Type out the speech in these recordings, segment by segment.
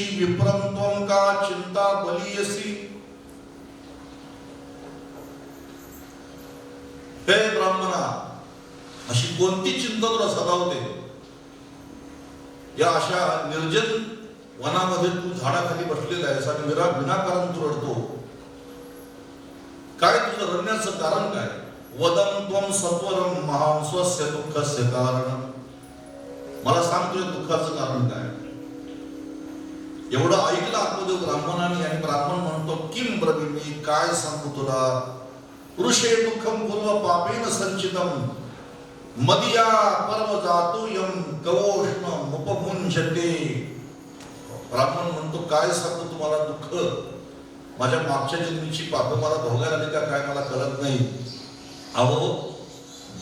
विप्रम त्वं का चिंता बलियसी हे ब्राह्मणा अशी कोणती चिंता तुला सदावते या अशा निर्जन वनामध्ये तू झाडाखाली बसलेला आहेस आणि विरा विनाकारण तू रडतो. काय तुझं रडण्याचं कारण काय? वदम त्वम सत्वरम महांस्वस्य दुःखस्य कारण. मला सांग तुझ्या दुःखाचं कारण काय? एवढं ऐकलं आत्मदेव ब्राह्मणाने आणि ब्राह्मण म्हणतो किम ब्रवीमी? काय सांगू तुला? ऋषे दुःखम पूर्व पापेन संचितम। मदिया परम जातु यम कवोष्ण उपभुंजते ब्राह्मण म्हणतो काय सांगतो तुम्हाला दुःख? माझ्या मागच्या जन्मीची पाप मला भोगायला आली का? काय मला कळत नाही. अहो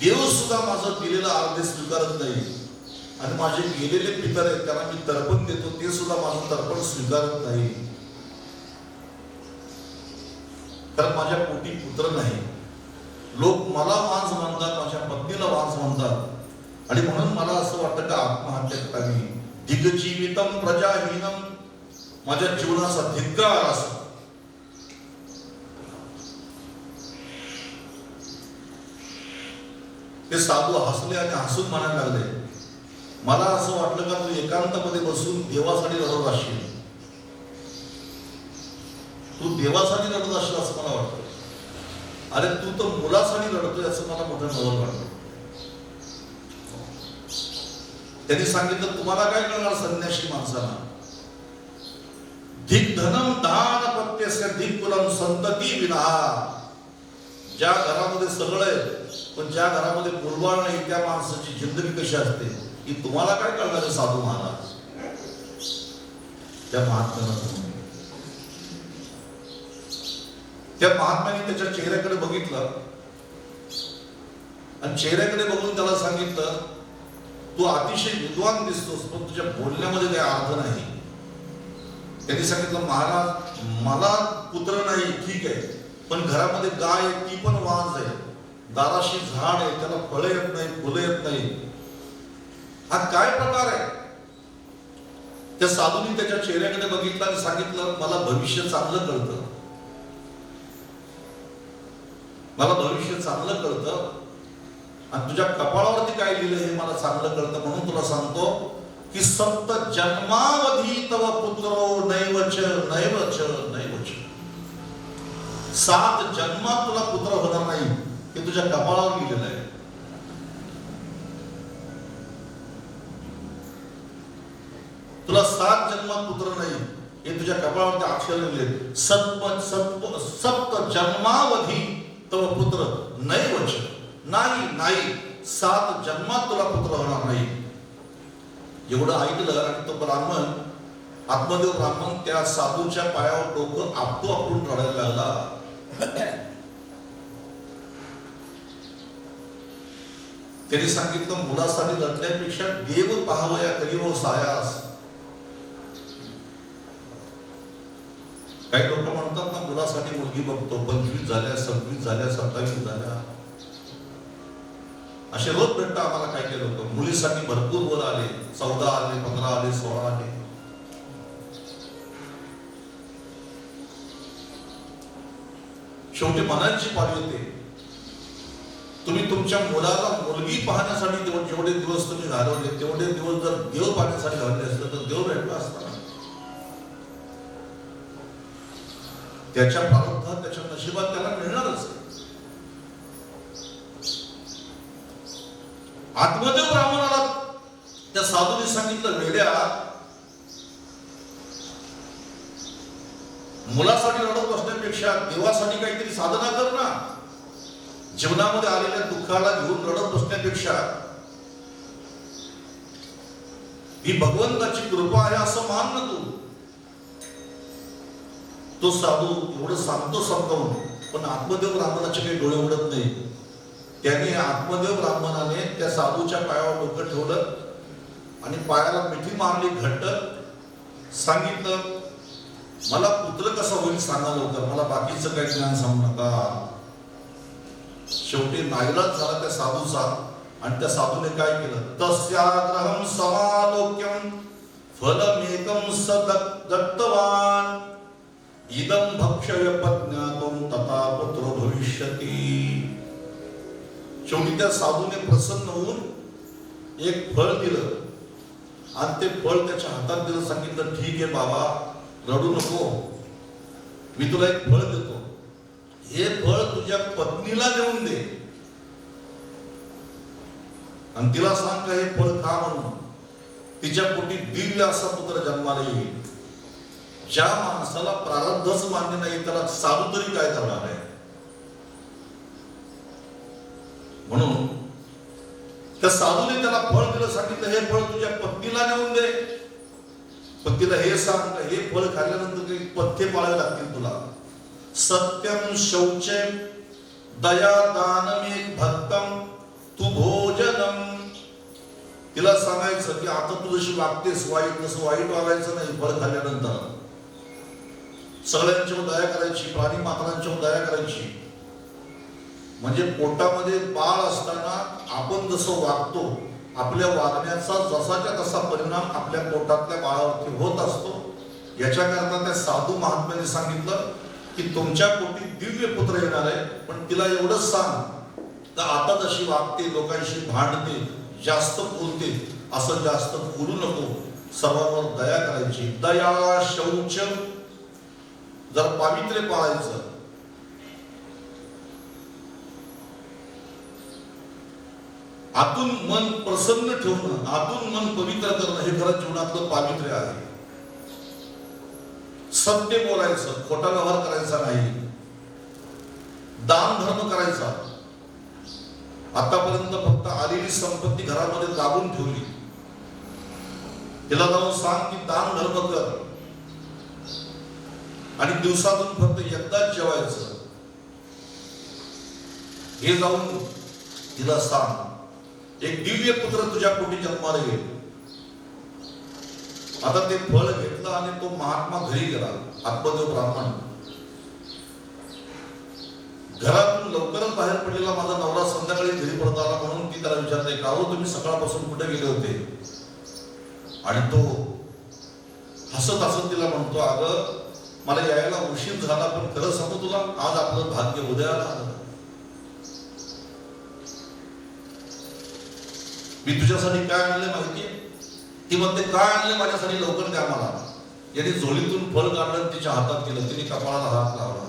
देव सुद्धा माझं दिलेलं अर्धे स्वीकारत नाही. आणि माझे गेलेले पितर आहेत त्यांना मी तर्पण देतो ते सुद्धा माझं तर्पण स्वीकारत नाही. कारण माझ्या पोटी पुत्र नाही. लोक मला वांज म्हणतात माझ्या पत्नीला वांज म्हणतात आणि म्हणून मला असं वाटतं का आत्महत्या करावी दिग्जीवितम प्रजाहीनम. माझ्या जीवनाचा धिक्कार असतो ते साधू हसले आणि हसून म्हणायला लागले मला असं वाटलं का तू एकांतामध्ये बसून देवासाठी रडत असशील? तू देवासाठी रडत असशील असं मला वाटतं. अरे तू तर मुलासाठी रडतोय असं मला मोठं नवल वाटतं. त्यांनी सांगितलं तुम्हाला काय कळणार संन्याशी माणसाला? धिक धनम दान प्रत्यस्य धिक कुलम संतती विना. ज्या घरामध्ये सगळं आहे पण ज्या घरामध्ये मुलबाळ नाही त्या माणसाची जिंदगी कशी असते? की तुम्हाला काय कळणार साधू महाराज? त्या महात्म्याला त्या महात्म्याने त्याच्या चेहऱ्याकडे बघितलं. आणि चेहऱ्याकडे बघून त्याला सांगितलं तू अतिशय विद्वान दिसतोस पण तुझ्या बोलण्यामध्ये काही अर्थ नाही. त्यांनी सांगितलं महाराज मला पुत्र नाही ठीक आहे पण घरामध्ये गाय आहे ती पण वाज आहे. दाराशी झाड आहे त्याला फळं येत नाही फुलं येत नाही. हा काय प्रकार आहे? त्या साधूंनी त्याच्या चेहऱ्याकडे बघितलं आणि सांगितलं मला भविष्य चांगलं कळतं. मला भविष्य चांगलं कळतं आणि तुझ्या कपाळावरती काय लिहिलं हे मला चांगलं कळतं म्हणून तुला सांगतो की सप्त जन्मावधी तव पुत्रो नैवच नैवच नैवच. सात जन्मात तुला पुत्र होणार नाही हे तुझ्या कपाळावर लिहिलेलं आहे. तुला सात जन्मात पुत्र नाही. हे तुझ्या कपाळावरती अक्षर लिहिले सत्प सत्प सप्त जन्मावधी तव पुत्र नैवच नाही नाही. सात जन्मात तुला पुत्र होणार नाही. एवढं ऐकलं आणि तो ब्राह्मण आत्मदेव ब्राह्मण त्या साधूच्या पायावर डोकं आपतो आपण रडायला लागला. त्यांनी सांगितलं मुलासाठी रडण्यापेक्षा देव पाहावया करीव सायास. काही लोक म्हणतात ना मुलासाठी मुलगी बघतो पंचवीस झाल्या सव्वीस झाल्या सत्तावीस झाल्या. असे रोज भेटतात आम्हाला काय केलं लोक. मुलीसाठी भरपूर वर आले चौदा आले पंधरा आले सोळा आले. शेवटी मनांची पाळी होते. तुम्ही तुमच्या मुलाला मुलगी पाहण्यासाठी जेवढे दिवस तुम्ही घालवले तेवढे दिवस जर देव पाहण्यासाठी घालले असते तर देव भेटला असता. त्याच्या प्रारब्धात त्याच्या नशिबात त्याला मिळणारच आत्मदेव ब्राह्मणाला त्या साधूने सांगितलं वेड्या मुलासाठी रडत बसण्यापेक्षा देवासाठी काहीतरी साधना कर ना. जीवनामध्ये आलेल्या दुःखाला घेऊन रडत बसण्यापेक्षा ही भगवंताची कृपा आहे असं मान ना तू. तो साधू एवढं सांगतो समजावून पण आत्मदेव ब्राह्मणाचे काही डोळे उडत नाही. त्याने आत्मदेव ब्राह्मणाने त्या साधूच्या पायावर डोकं ठेवलं आणि पायाला मिठी मारली घट्ट. सांगितलं मला पुत्र कसा होईल सांगा लवकर. मला बाकीचं काही ज्ञान सांगू नका. शेवटी नाईलाज झाला त्या साधूचा आणि त्या साधूने काय केलं? तस्याग्रहम समालोक्यम फलमेकम स दत्तवान. इदं भक्षय तथा पुत्र भविष्यती। शेवटी त्या साधूने प्रसन्न होऊन एक फळ दिलं. आणि ते फळ त्याच्या हातात दिलं सांगितलं ठीक आहे बाबा रडू नको. मी तुला एक फळ देतो. हे फळ तुझ्या पत्नीला देऊन दे. आणि तिला सांग हे फळ का म्हणून. तिच्या पोटी दिव्य असा पुत्र जन्माला येईल. ज्या माणसाला प्रारब्धच मान्य नाही त्याला साधू तरी काय करणार आहे? म्हणून त्या साधूने त्याला फळ दिलं सांगितलं हे फळ तुझ्या पत्नीला नेऊन दे. पत्नीला हे सांग हे फळ खाल्ल्यानंतर काही पथ्य पाळावे लागतील तुला. सत्यम शौचम दया दानमेक भक्तम तू भोजनम तिला सांगायचं की आता तू जशी वागतेस वाईट तसं वाईट वागायचं नाही फळ खाल्ल्यानंतर. सगळ्यांच्यावर दया करायची प्राणी मात्रांच्यावर दया करायची. म्हणजे पोटामध्ये बाळ असताना आपण जसं वागतो आपल्या वागण्याचा जसाच्या तसा परिणाम आपल्या पोटातल्या बाळावरती होत असतो. याच्याकरता त्या साधू महात्म्याने सांगितलं की तुमच्या पोटी दिव्य पुत्र येणार आहे पण तिला एवढंच सांग तर आता जशी वागते लोकांशी भांडते जास्त बोलते असं जास्त बोलू नको. सर्वांवर दया करायची. दया शौच जरा पावित्र्य पाळायचं आतून मन प्रसन्न ठेवणं आतून मन पवित्र करणं हे खरं जीवनातलं पावित्र्य आहे. सत्य बोलायचं खोटा व्यवहार करायचा नाही. दान धर्म करायचा. आतापर्यंत फक्त आलेली संपत्ती घरामध्ये दाबून ठेवली. तिला जाऊन सांग की दान धर्म कर. आणि दिवसातून फक्त एकदाच जेवायचं. हे जाऊन तिला सांग एक दिव्य पुत्र तुझ्या पोटी जन्माला येईल. आता ते फळ घेतलं आणि तो महात्मा घरी गेला आत्मदेव ब्राह्मण. घरातून लवकरच बाहेर पडलेला माझा नवरा संध्याकाळी घरी परत आला म्हणून ती त्याला विचारते का हो तुम्ही सकाळपासून कुठे गेले होते? आणि तो हसत हसत तिला म्हणतो अगं मला यायला उशीर झाला पण खरं सांगू तुला आज आपलं भाग्य उदयाला आलं. मी तुझ्यासाठी काय आणले माहितीये? ती म्हणते काय आणले माझ्यासाठी? लवकर द्या मला. याने झोळीतून फळ काढलं तिच्या हातात केलं तिने कपाळाला हात लावला.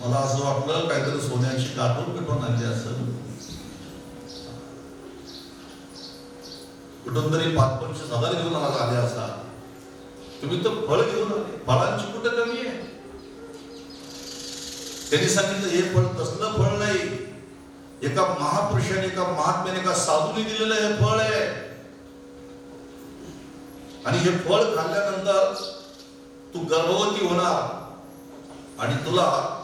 मला असं वाटलं काहीतरी सोन्याची काटून पिटून आणली असं कुठून तरी पाच पंचवीस हजार घेऊन मला आले असा. तुम्ही तर फळ घेऊन आले. फळांची कुठे कमी आहे? त्यांनी सांगितलं हे फळ तसलं फळ नाही. एका महापुरुषाने एका महात्म्याने एका साधूने दिलेलं हे फळ आहे. आणि हे फळ खाल्ल्यानंतर तू गर्भवती होणार. आणि तुला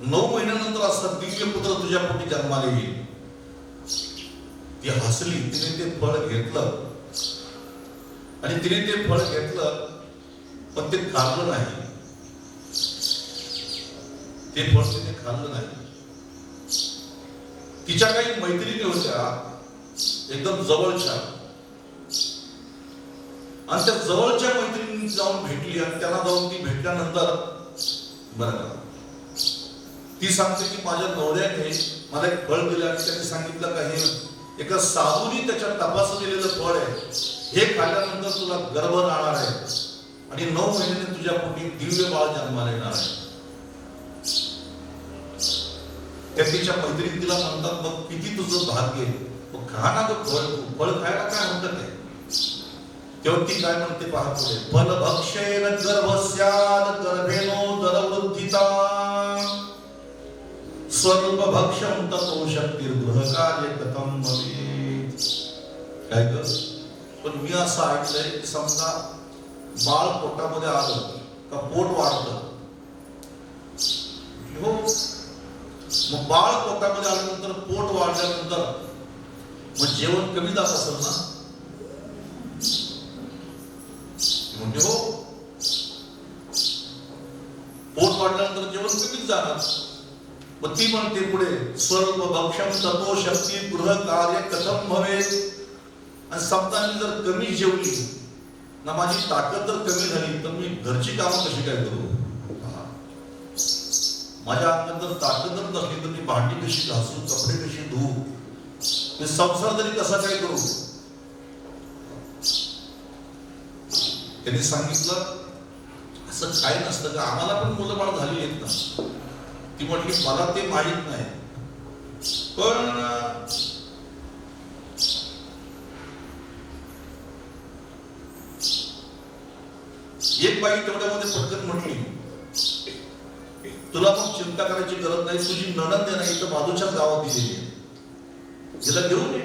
नऊ महिन्यानंतर असा दिव्य पुत्र तुझ्या पोटी जन्माला येईल. ती हसली तिने ते फळ घेतलं. आणि तिने ते फळ घेतलं पण ते खाल्लं नाही. ते फळ तिने खाल्लं नाही. तिच्या काही मैत्रिणी होत्या एकदम जवळच्या. आणि त्या जवळच्या मैत्रिणी जाऊन भेटली आणि त्याला जाऊन ती भेटल्यानंतर बरं का ती सांगते की माझ्या नवऱ्याने मला एक फळ दिलं आणि त्याने सांगितलं का हे एका साधूनी त्याच्या तपास दिलेलं फळ आहे. हे खाल्ल्यानंतर तुला गर्भ राहणार आहे. आणि नऊ महिन्याने तुझ्या पोटी दिव्य बाळ जन्माला येणार आहे. त्या तिच्या मैत्रिणी तिला म्हणतात मग किती तुझं भाग्य मग खा ना तो फळ. फळ खायला काय म्हणतात ते तेव्हा ती काय म्हणते पहा पुढे फल भक्षेन गर्भस्याद गर्भेनो दरवृद्धिता. स्वरूप भक्षम ततो शक्ती कार्य कथम भवेत काय ग? पण मी असं ऐकलंय की समजा बाळ पोटामध्ये आलं का पोट वाढतं. हो. मग बाळ पोटामध्ये आल्यानंतर पोट वाढल्यानंतर मग जेवण कमी जात असेल ना? म्हणजे हो. पोट वाढल्यानंतर जेवण कमीच जाणार. मग ती म्हणते पुढे स्वर्ग भक्षम तत्व शक्ती गृह कार्य कथम भवेत. आणि सप्ताहाने जर कमी जेवली ना माझी ताकद जर कमी झाली तर मी घरची कामं कशी काय करू? माझ्या अंगात जर ताकदच नसली तर मी भांडी कशी घासू कपडे कशी धुवू? मी संसार तरी कसा काय करू? त्यांनी सांगितलं असं काय नसतं. का आम्हाला पण मुलं बाळ झाली आहेत ना. ती म्हटली मला ते माहीत नाही. पण एक बाई तेवढ्यामध्ये पटकन म्हटली तुला पण चिंता करायची गरज नाही तुझी नणंद आहे ना इथं बाजूच्याच गावात दिलेली आहे. तिला घेऊन ये.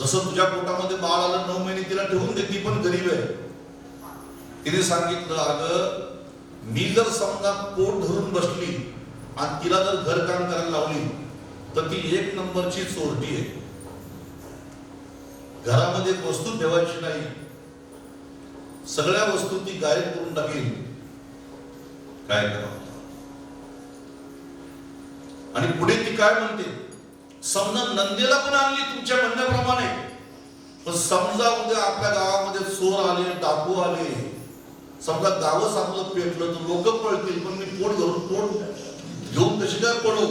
जसं तुझ्या पोटामध्ये बाळ आलं नऊ महिने तिला ठेवून दे ती पण गरीब आहे. तिने सांगितलं अगं मी जर समजा पोट धरून बसली आणि तिला जर घरकाम करायला लावली तर ती एक नंबरची चोरटी आहे. घरामध्ये वस्तू ठेवायची नाही सगळ्या वस्तू ती गायब करून टाकेल. काय करावं? आणि पुढे ती काय म्हणते? समजा नंदेला पण आणली तुमच्या म्हणण्याप्रमाणे. पण समजा उद्या आपल्या गावामध्ये चोर आले डाकू आले. समजा गावच आपलं पेटलं तर लोक पळतील पण मी पोट धरून पोट घेऊन कशी काय पडू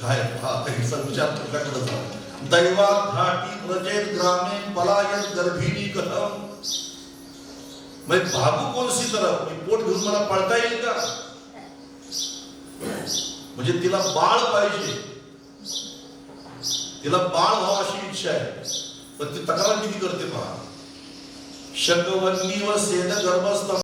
काय हा विचार तुमच्याकडे दैवात घाटी प्रजेत ग्रामीण पलायन गर्भिणी कथम. म्हणजे भागू कोणसी तरफ? मी पोट घेऊन मला पळता येईल का? म्हणजे तिला बाळ पाहिजे. तिला बाळ व्हावं अशी इच्छा आहे. पण ती तक्रार किती करते पहा? शकवन्नी व सेन गर्भस्थ